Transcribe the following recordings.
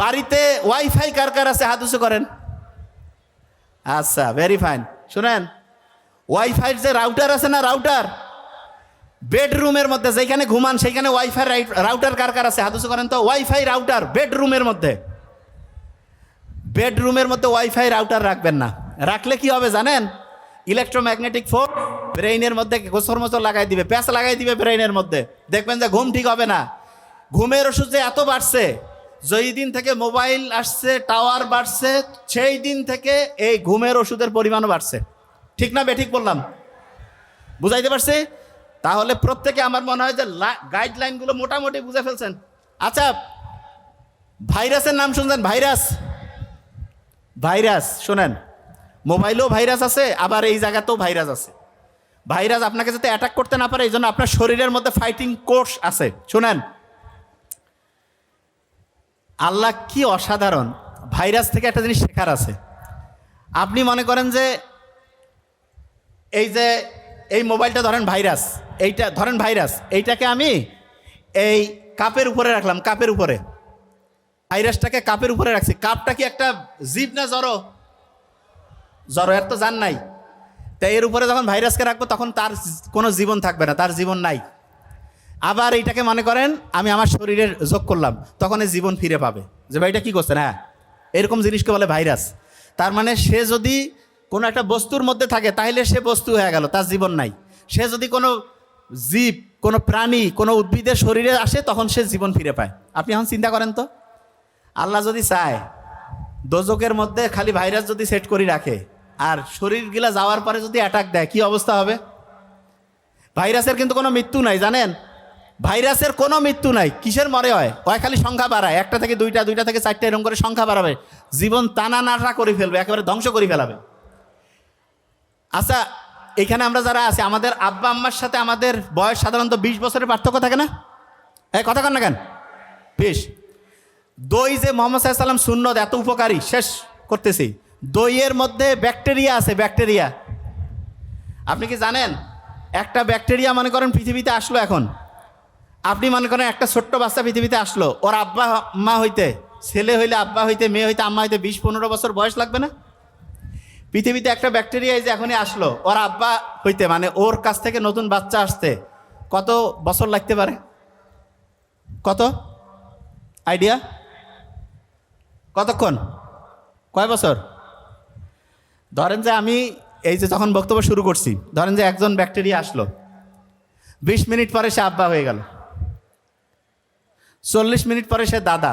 বাড়িতে ওয়াইফাই কার কার আছে? হাত উঁচু করেন। আচ্ছা ভেরি ফাইন শুনেন, ওয়াইফাই যে রাউটার আছে না রাউটার বেডরুমের মধ্যে, যেখানে ঘুমান সেইখানে ওয়াইফাই রাউটার কার কার আছে? হাত উঁচু করেন তো। ওয়াইফাই রাউটার বেডরুমের মধ্যে। বেডরুমের মধ্যে ওয়াইফাই রাউটার রাখবেন না। রাখলে কি হবে জানেন? ইলেকট্রোম্যাগনেটিক ফোর্স ব্রেইনের মধ্যে গোসর মোসর লাগাই দিবে, প্যাঁচ লাগাই দিবে ব্রেইনের মধ্যে। দেখবেন যে ঘুম ঠিক হবে না। ঘুমের ওষুধ যে এত বাড়ছে যেই দিন থেকে মোবাইল আসছে, টাওয়ার বাড়ছে, সেই দিন থেকে এই ঘুমের ওষুধের পরিমাণও বাড়ছে। ঠিক না বেঠিক বললাম? বুঝাইতে পারছি? তাহলে প্রত্যেকে আমার মনে হয় যে গাইডলাইনগুলো মোটামুটি বুঝে ফেলছেন। আচ্ছা ভাইরাসের নাম শুনছেন? ভাইরাস? ভাইরাস, শোনেন। মোবাইলেও ভাইরাস আছে, আবার এই জায়গাতেও ভাইরাস আছে। ভাইরাস আপনাকে যাতে অ্যাটাক করতে না পারে, এই জন্য আপনার শরীরের মধ্যে ফাইটিং কোর্স আছে। শোনেন আল্লাহ কি অসাধারণ। ভাইরাস থেকে একটা জিনিস শেখার আছে। আপনি মনে করেন যে এই যে এই মোবাইলটা ধরেন ভাইরাস, এইটা ধরেন ভাইরাস, এইটাকে আমি এই কাপের উপরে রাখলাম, কাপের উপরে। ভাইরাসটাকে কাপের উপরে রাখছি। কাপটা কি একটা জীব না জড়ো? জড়ো, এর তো জান নাই। তাই এর উপরে যখন ভাইরাসকে রাখব, তখন তার কোনো জীবন থাকবে না, তার জীবন নাই। আবার এইটাকে মনে করেন, আমি আমার শরীরের যোগ করলাম, তখন এই জীবন ফিরে পাবে। যে ভাইটা কি করছে হ্যাঁ এরকম জিনিসকে বলে ভাইরাস। তার মানে সে যদি কোনো একটা বস্তুর মধ্যে থাকে তাহলে সে বস্তু হয়ে গেল, তার জীবন নাই। সে যদি কোনো জীব, কোনো প্রাণী, কোনো উদ্ভিদের শরীরে আসে, তখন সে জীবন ফিরে পায়। আপনি এখন চিন্তা করেন তো? আল্লাহ যদি চায় দোজকের মধ্যে খালি ভাইরাস যদি সেট করে রাখে, আর শরীরগুলা যাওয়ার পরে যদি অ্যাটাক দেয়, কি অবস্থা হবে? ভাইরাসের কিন্তু কোনো মৃত্যু নাই, জানেন? ভাইরাসের কোনো মৃত্যু নাই। কিসের মরে হয়? হয় খালি সংখ্যা বাড়ায়। একটা থেকে দুইটা দুইটা থেকে চারটা এরকম করে সংখ্যা বাড়াবে। জীবন টানা নাটা করে ফেলবে, একেবারে ধ্বংস করে ফেলাবে। আচ্ছা এখানে আমরা যারা আছি, আমাদের আব্বা আম্মার সাথে আমাদের বয়স সাধারণত বিশ বছরের পার্থক্য থাকে না? এই কথা কন না কেন? বেশ। দই যে মোহাম্মদ সাল্লাম সুন্নত, এত উপকারী, শেষ করতেছি। দইয়ের মধ্যে ব্যাকটেরিয়া আছে, ব্যাকটেরিয়া। আপনি কি জানেন? একটা ব্যাকটেরিয়া, মনে করেন, পৃথিবীতে আসলো এখন। আপনি মনে করেন একটা ছোট্ট বাচ্চা পৃথিবীতে আসলো, ওর আব্বা, মা হইতে, ছেলে হইলে আব্বা হইতে, মেয়ে হইতে, আম্মা হইতে বিশ পনেরো বছর বয়স লাগবে না? পৃথিবীতে একটা ব্যাকটেরিয়া যে এখনই আসলো, ওর আব্বা হইতে মানে ওর কাছ থেকে নতুন বাচ্চা আসতে কত বছর লাগতে পারে? কত? আইডিয়া? কতক্ষণ? কয় বছর? ধরেন যে আমি এই যে যখন বক্তব্য শুরু করছি, ধরেন যে একজন ব্যাকটেরিয়া আসলো, বিশ মিনিট পরে সে আব্বা হয়ে গেল। চল্লিশ মিনিট পরে সে দাদা,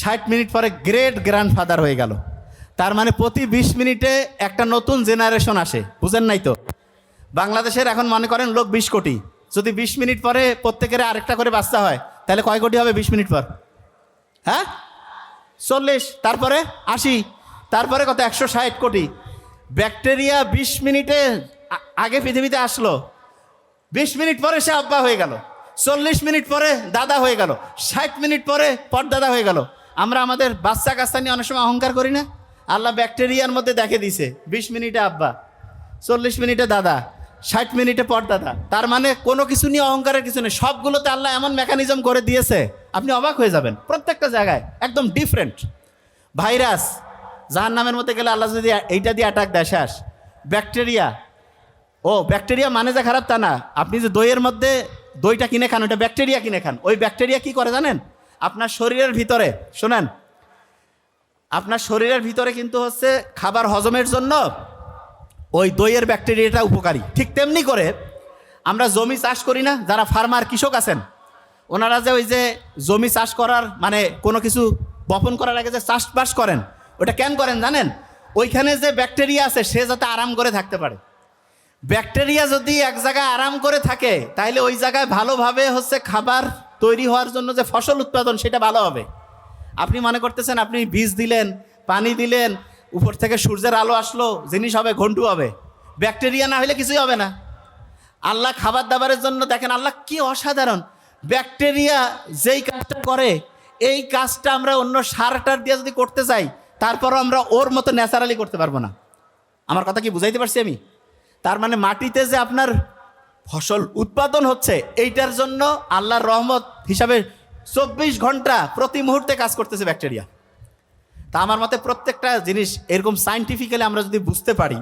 ষাট মিনিট পরে গ্রেট গ্র্যান্ডফাদার হয়ে গেল। তার মানে প্রতি বিশ মিনিটে একটা নতুন জেনারেশন আসে, বুঝেন নাই তো? বাংলাদেশের এখন মনে করেন লোক বিশ কোটি। যদি বিশ মিনিট পরে প্রত্যেকের আরেকটা করে বাচ্চা হয়, তাহলে কয় কোটি হবে বিশ মিনিট পর? হ্যাঁ? চল্লিশ, তারপরে আশি, তারপরে কত? একশো ষাট কোটি। ব্যাকটেরিয়া বিশ মিনিটে আগে পৃথিবীতে আসলো। বিশ মিনিট পরে সে আব্বা হয়ে গেল। চল্লিশ মিনিট পরে দাদা হয়ে গেল, ষাট মিনিট পরে পরদাদা হয়ে গেল। আমরা আমাদের বাচ্চা কাচ্চা নিয়ে অনেক সময় অহংকার করি না? আল্লাহ ব্যাকটেরিয়ার মধ্যে দেখে দিছে, বিশ মিনিটে আব্বা, চল্লিশ মিনিটে দাদা, ষাট মিনিটে পরদাদা। তার মানে কোনো কিছু নিয়ে অহংকারের কিছু নেই। সবগুলোতে আল্লাহ এমন মেকানিজম করে দিয়েছে, আপনি অবাক হয়ে যাবেন। প্রত্যেকটা জায়গায় একদম ডিফারেন্ট ভাইরাস যার নামের মধ্যে গেলে আল্লাহ যদি এইটা দিয়ে অ্যাটাক দেয় ব্যাকটেরিয়া, ও, ব্যাকটেরিয়া মানে যা খারাপ তা না। আপনি যে দইয়ের মধ্যে দইটা কিনে খান, ওইটা ব্যাকটেরিয়া কিনে খান। ওই ব্যাকটেরিয়া কি করে জানেন? আপনার শরীরের ভিতরে, শোনেন, আপনার শরীরের ভিতরে কিন্তু হচ্ছে খাবার হজমের জন্য ওই দইয়ের ব্যাকটেরিয়াটা উপকারী। ঠিক তেমনি করে আমরা জমি চাষ করি না, যারা ফার্মার কৃষক আছেন, ওনারা যে ওই যে জমি চাষ করার মানে কোনো কিছু বপন করার আগে যে চাষবাস করেন, ওটা কেন করেন জানেন? ওইখানে যে ব্যাকটেরিয়া আছে, সে যাতে আরাম করে থাকতে পারে। ব্যাকটেরিয়া যদি এক জায়গায় আরাম করে থাকে তাহলে ওই জায়গায় ভালোভাবে হচ্ছে খাবার তৈরি হওয়ার জন্য যে ফসল উৎপাদন, সেটা ভালো হবে। আপনি মনে করতেছেন, আপনি বীজ দিলেন, পানি দিলেন, উপর থেকে সূর্যের আলো আসলো, জিনিস হবে, ঘন্টু হবে। ব্যাকটেরিয়া না হলে কিছুই হবে না। আল্লাহ খাবার দাবারের জন্য দেখেন, আল্লাহ কি অসাধারণ। ব্যাকটেরিয়া যেই কাজটা করে, এই কাজটা আমরা অন্য সারটার দিয়ে যদি করতে চাই, তারপরও আমরা ওর মতো ন্যাচারালি করতে পারব না। আমার কথা কি বুঝাইতে পারছি আমি? তার মানে মাটিতে যে আপনার ফসল উৎপাদন হচ্ছে, এইটার জন্য আল্লাহর রহমত হিসাবে চব্বিশ ঘণ্টা প্রতি মুহূর্তে কাজ করতেছে ব্যাকটেরিয়া। তা আমার মতে প্রত্যেকটা জিনিস এরকম সাইন্টিফিক্যালি আমরা যদি বুঝতে পারি,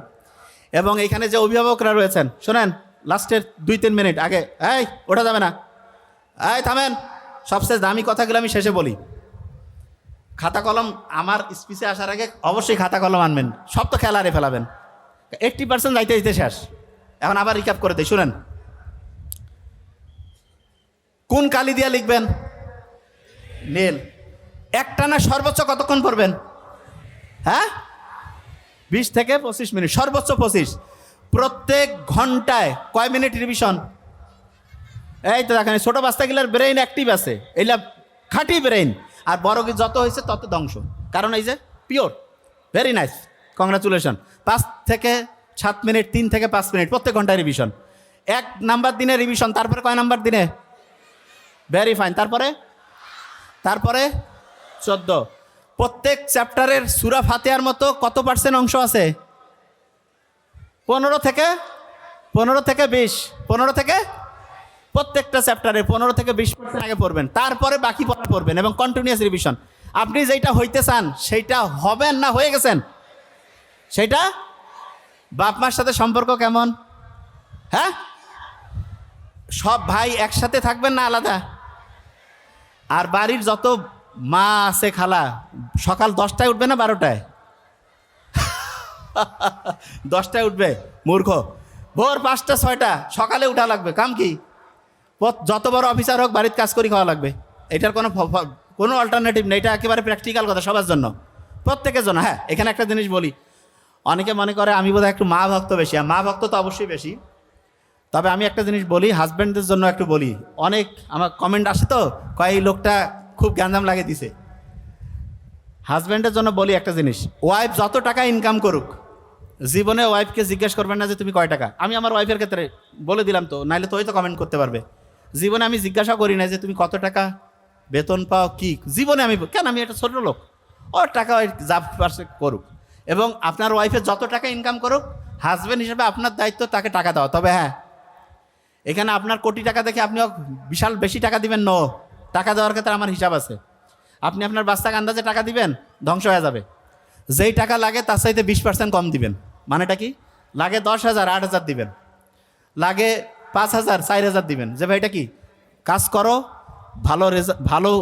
এবং এখানে যে অভিভাবকরা রয়েছেন, শোনেন, লাস্টের দুই তিন মিনিট, আগে, এই ওঠা যাবে না। এই, থামেন সবচেয়ে দামি কথাগুলো আমি শেষে বলি। খাতা কলম আমার স্পিচে আসার আগে অবশ্যই খাতা কলম আনবেন, সব তো খেলারে ফেলাবেন। এইট্টি পার্সেন্ট যাইতে যাইতে শেষ। এখন আবার রিক্যাপ করে দিই, শুনেন। কোন কালি দিয়া লিখবেন? নীল। একটা না সর্বোচ্চ কতক্ষণ পড়বেন? হ্যাঁ? বিশ থেকে পঁচিশ মিনিট, সর্বোচ্চ পঁচিশ। প্রত্যেক ঘন্টায় কয় মিনিট রিভিশন এই তো দেখেন, ছোটো বাচ্চাগুলোর ব্রেইন অ্যাক্টিভ আছে। এইলা খাঁটি ব্রেইন আর বড় যত হয়েছে তত ধ্বংস। কারণ এই যে পিওর ভেরি নাইস কংগ্রাচুলেশন পাঁচ থেকে সাত মিনিট, তিন থেকে পাঁচ মিনিট, প্রত্যেক ঘন্টায় রিভিশন এক নাম্বার দিনে রিভিশন তারপরে কয় নাম্বার দিনে? ভেরি ফাইন তারপরে? তারপরে? চোদ্দ। প্রত্যেক চ্যাপ্টারের সুরা ফাতেহার মতো কত পার্সেন্ট অংশ আছে? পনেরো থেকে পনেরো থেকে বিশ। পনেরো থেকে প্রত্যেকটা চ্যাপ্টারে পনেরো থেকে বিশ পার্সেন্ট আগে পড়বেন। তারপরে বাকি পড়া পড়বেন এবং কন্টিনিউয়াস রিভিশন আপনি যেটা হইতে চান, সেইটা হবেন না হয়ে গেছেন? সেইটা বাপ মার সাথে সম্পর্ক কেমন? হ্যাঁ? সব ভাই একসাথে থাকবেন না আলাদা? আর বাড়ির যত মা আছে খালা, সকাল দশটায় উঠবে না বারোটায়? দশটায় উঠবে, মূর্খ। ভোর পাঁচটা, ছয়টা, সকালে উঠা লাগবে, কাম কি? যত বড় অফিসার হোক বাড়িতে কাজ করি খাওয়া লাগবে। এটার কোনো কোনো অল্টারনেটিভ নেই, এটা একেবারে প্র্যাকটিক্যাল কথা সবার জন্য। প্রত্যেকের জন্য হ্যাঁ এখানে একটা জিনিস বলি। অনেকে মনে করে আমি বোধহয় একটু মা ভক্ত বেশি মা ভক্ত তো অবশ্যই বেশি। তবে আমি একটা জিনিস বলি হাজব্যান্ডদের জন্য একটু বলি, অনেক আমার কমেন্ট আসে তো, কয় লোকটা খুব গ্যাঞ্জাম লাগে দিছে। হাজব্যান্ডের জন্য বলি একটা জিনিস ওয়াইফ যত টাকা ইনকাম করুক, জীবনে ওয়াইফকে জিজ্ঞেস করবেন না যে তুমি কয় টাকা। আমি আমার ওয়াইফের ক্ষেত্রে বলে দিলাম তো, নাইলে তো ওই তো কমেন্ট করতে পারবে। জীবনে আমি জিজ্ঞাসা করি না যে তুমি কত টাকা বেতন পাও, কি? জীবনে আমি, কেন আমি একটা ছোট লোক? ওর টাকা ওই যা পারছে করুক। এবং আপনার ওয়াইফের যত টাকা ইনকাম করুক হাজব্যান্ড হিসেবে আপনার দায়িত্ব তাকে টাকা দেওয়া। তবে হ্যাঁ এখানে আপনার কোটি টাকা দেখে আপনি বিশাল বেশি টাকা দিবেন নো টাকা দেওয়ার ক্ষেত্রে আমার হিসাব আছে। আপনি আপনার বাচ্চাকে আন্দাজে টাকা দিবেন, ধ্বংস হয়ে যাবে। যেই টাকা লাগে তার চাইতে বিশ পার্সেন্ট কম দিবেন। মানেটা কি? লাগে দশ হাজার, আট হাজার দিবেন। লাগে পাঁচ হাজার, চার হাজার দিবেন। যে ভাই, এটা কি? কাজ করো, ভালো রেজা, ভালো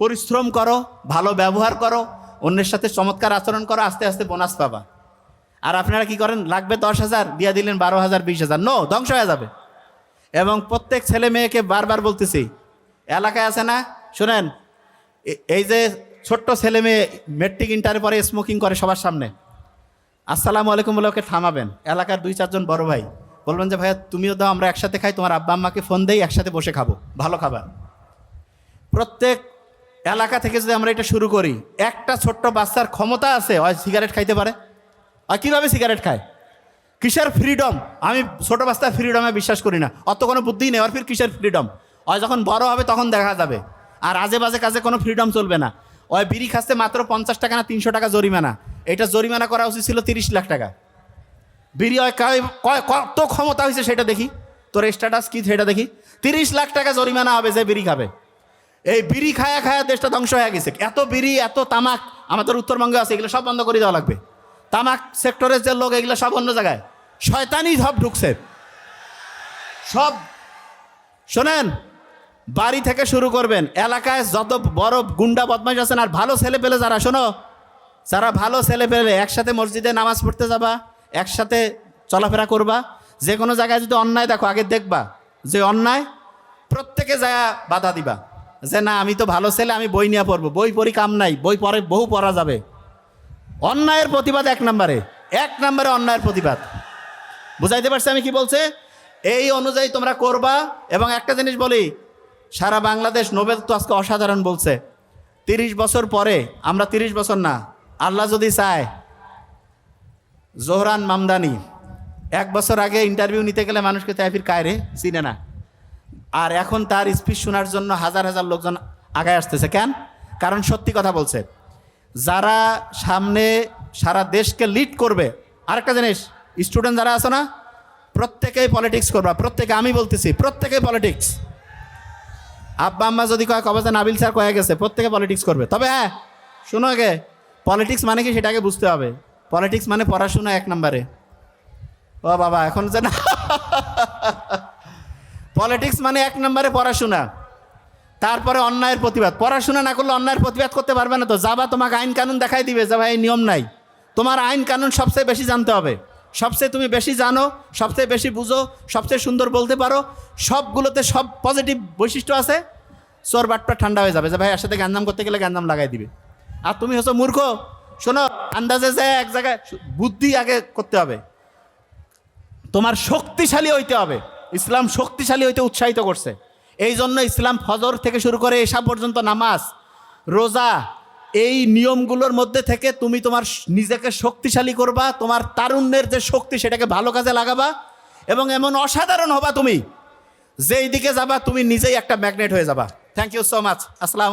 পরিশ্রম করো, ভালো ব্যবহার করো অন্যের সাথে চমৎকার আচরণ করো, আস্তে আস্তে বোনাস পাবা। আর আপনারা কি করেন? লাগবে দশ হাজার, দিয়ে দিলেন বারো হাজার, বিশ হাজার। নো ধ্বংস হয়ে যাবে। এবং প্রত্যেক ছেলে মেয়েকে বারবার বলতেছি, এলাকায় আছে না? শোনেন এই যে ছোট্ট ছেলে মেয়ে মেট্রিক ইন্টারে পরে স্মোকিং করে সবার সামনে, আসসালামু আলাইকুম বলে ওকে থামাবেন। এলাকার দুই চারজন বড় ভাই। বলবেন যে, ভাইয়া, তুমিও দাও, আমরা একসাথে খাই। তোমার আব্বা আম্মাকে ফোন দেই, একসাথে বসে খাব। ভালো খাবার। প্রত্যেক এলাকা থেকে যদি আমরা এটা শুরু করি, একটা ছোট্ট বাচ্চার ক্ষমতা আছে, হয় সিগারেট খাইতে পারে? আর কীভাবে সিগারেট খায়? কিসের ফ্রিডম আমি ছোট বাচ্চার ফ্রিডমে বিশ্বাস করি না। অত কোনো বুদ্ধি নেই ফির কিসের ফ্রিডম ওই যখন বড় হবে তখন দেখা যাবে। আর আজে বাজে কাজে কোনো ফ্রিডম চলবে না। ওই বিড়ি খাচ্ছে মাত্র পঞ্চাশ টাকা না তিনশো টাকা জরিমানা। এটা জরিমানা করা উচিত ছিল তিরিশ লাখ টাকা। বিড়ি কত ক্ষমতা হয়েছে সেটা দেখি। তোর স্ট্যাটাস কি সেটা দেখি। তিরিশ লাখ টাকা জরিমানা হবে যে বিড়ি খাবে। এই বিড়ি খায়া খায়া দেশটা ধ্বংস হয়ে গেছে। এত বিড়ি, এত তামাক, আমাদের উত্তরবঙ্গে আছে, এগুলো সব বন্ধ করে দেওয়া লাগবে। তামাক সেক্টরের যে লোক, এগুলো সব অন্য জায়গায়। শয়তানি সব ঢুকছে। সব, শোনেন, বাড়ি থেকে শুরু করবেন। এলাকায় যত বড় গুন্ডা বদমাশ আছেন, আর ভালো ছেলে পেলে যারা, শোনো, যারা ভালো ছেলে পেলে একসাথে মসজিদে নামাজ পড়তে যাবা, একসাথে চলাফেরা করবা যে কোনো জায়গায় যদি অন্যায় দেখো, আগে দেখবা, যে অন্যায়, প্রত্যেকে যায় বাধা দিবা। যে না, আমি তো ভালো ছেলে, আমি বই নিয়ে পড়ব। বই পড়ি কাম নাই, বই পরে বহু পড়া যাবে। অন্যায়ের প্রতিবাদ এক নম্বরে এক নম্বরে অন্যায়ের প্রতিবাদ। বুঝাইতে পারছি আমি কি বলছে? এই অনুযায়ী তোমরা করবা, এবং একটা জিনিস বলি, সারা বাংলাদেশ নোবেল তো আজকে অসাধারণ বলছে। তিরিশ বছর পরে, আমরা তিরিশ বছর না, আল্লাহ যদি চায়, জোহরান মামদানি, এক বছর আগে ইন্টারভিউ নিতে গেলে মানুষকে তাইফির কায়রে চিনে না। আর এখন তার স্পিচ শোনার জন্য হাজার হাজার লোকজন আগায় আসতেছে। কেন? কারণ সত্যি কথা বলছে। যারা সামনে সারা দেশকে লিড করবে, আরেকটা জিনিস স্টুডেন্ট যারা আছে না, প্রত্যেকেই পলিটিক্স করবা, প্রত্যেকে আমি বলতেছি, প্রত্যেকেই পলিটিক্স আব্বা আম্মা যদি কয়, কবে নাবিল স্যার কয়ে গেছে, প্রত্যেকে পলিটিক্স করবে। তবে হ্যাঁ শোনো আগে পলিটিক্স মানে কি সেটাকে বুঝতে হবে। পলিটিক্স মানে পড়াশোনা এক নম্বরে। ও বাবা, এখন যে না পলিটিক্স মানে এক নম্বরে পড়াশোনা। তারপরে অন্যায়ের প্রতিবাদ। পড়াশোনা না করলে অন্যায়ের প্রতিবাদ করতে পারবে না তো। যাবা তোমাকে আইন কানুন দেখাই দিবে যে ভাই নিয়ম নাই। তোমার আইন কানুন সবচেয়ে বেশি জানতে হবে। সবচেয়ে তুমি বেশি জানো, সবচেয়ে বেশি বুঝো, সবচেয়ে সুন্দর বলতে পারো। সবগুলোতে সব পজিটিভ বৈশিষ্ট্য আছে। চোর বাটটা ঠান্ডা হয়ে যাবে যে ভাই এর সাথে গ্যান্দাম করতে গেলে গ্যান্দাম লাগাই দিবে। আর তুমি হচ্ছে মূর্খ। শোনো, আন্দাজে যে এক জায়গায় বুদ্ধি আগে করতে হবে। তোমার শক্তিশালী হইতে হবে। ইসলাম শক্তিশালী হইতে উৎসাহিত করছে। এই জন্য ইসলাম ফজর থেকে শুরু করে এসা পর্যন্ত নামাজ, রোজা, এই নিয়মগুলোর মধ্যে থেকে তুমি তোমার নিজেকে শক্তিশালী করবা, তোমার তারুণ্যের যে শক্তি সেটাকে ভালো কাজে লাগাবা এবং এমন অসাধারণ হবা তুমি যে এইদিকে যাবা তুমি নিজেই একটা ম্যাগনেট হয়ে যাবা। থ্যাংক ইউ সো মাচ আসসালাম